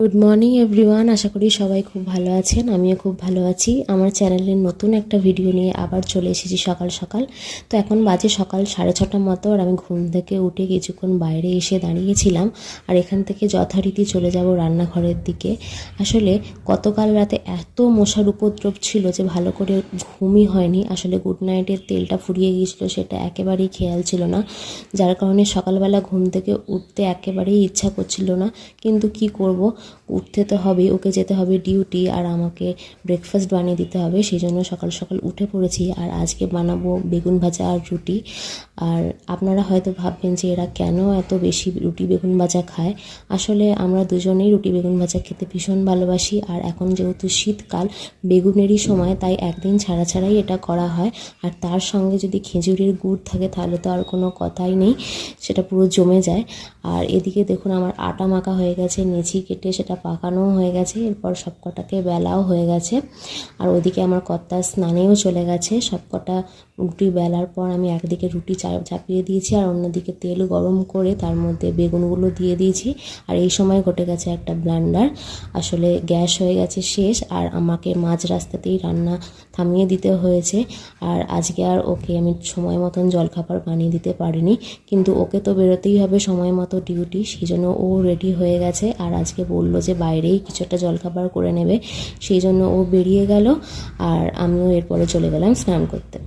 Good morning everyone আশা করি সবাই খুব ভালো আছেন। আমিও খুব ভালো আছি। আমার চ্যানেলের নতুন একটা ভিডিও নিয়ে আবার চলে এসেছি সকাল সকাল। তো এখন বাজে সকাল সাড়ে ছটার মতো আর আমি ঘুম থেকে উঠে কিছুক্ষণ বাইরে এসে দাঁড়িয়েছিলাম আর এখান থেকে যথারীতি চলে যাব রান্নাঘরের দিকে। আসলে গতকাল রাতে এত মশার উপদ্রব ছিল যে ভালো করে ঘুমই হয়নি। আসলে গুড নাইটের তেলটা ফুরিয়ে গিয়েছিল, সেটা একেবারেই খেয়াল ছিল না। যার কারণে সকালবেলা ঘুম থেকে উঠতে একেবারেই ইচ্ছা করছিল না। কিন্তু কি করব? উঠতে তো হবে ওকে যেতে হবে ডিউটি আর আমাকে ব্রেকফাস্ট বানিয়ে দিতে হবে সেই জন্য সকাল সকাল উঠে পড়েছি। আর আজকে বানাবো বেগুন ভাজা আর রুটি। আর আপনারা হয়তো ভাববেন যে এরা কেন এত বেশি রুটি বেগুন ভাজা খায়? আসলে আমরা দুজনেই রুটি বেগুন ভাজা খেতে ভীষণ ভালোবাসি। আর এখন যেহেতু শীতকাল, বেগুনেরই সময়, তাই একদিন ছাড়া ছাড়াই এটা করা হয়। আর তার সঙ্গে যদি খেজুরের গুড় থাকে, তাহলে তো আর কোনো কথাই নেই, সেটা পুরো জমে যায়। আর এদিকে দেখুন, আমার আটা মাখা হয়ে গেছে নেচি কেটে সেটা পাকানোও হয়ে গেছে, এরপর সব কটাকে বেলাও হয়ে গেছে। আর ওদিকে আমার কর্তা স্নানেও চলে গেছে সব কটা রুটি বেলার পর আমি একদিকে রুটি চাপিয়ে দিয়েছি আর অন্যদিকে তেল গরম করে তার মধ্যে বেগুনগুলো দিয়ে দিয়েছি। আর এই সময় ঘটে গেছে একটা ব্লান্ডার, আসলে গ্যাস হয়ে গেছে শেষ আর আমাকে মাঝ রাস্তাতেই রান্না থামিয়ে দিতে হয়েছে। আর আজকে আর ওকে আমি সময় মতন জলখাবার বানিয়ে দিতে পারিনি, কিন্তু ওকে তো বেরোতেই হবে সময় মতো ডিউটি, সেই জন্য ও রেডি হয়ে গেছে। আর আজকে বলল যে বাইরেই কিছু একটা জলখাবার করে নেবে, সেই জন্য ও বেরিয়ে গেল আর আমিও এরপরে চলে গেলাম স্নান করতে।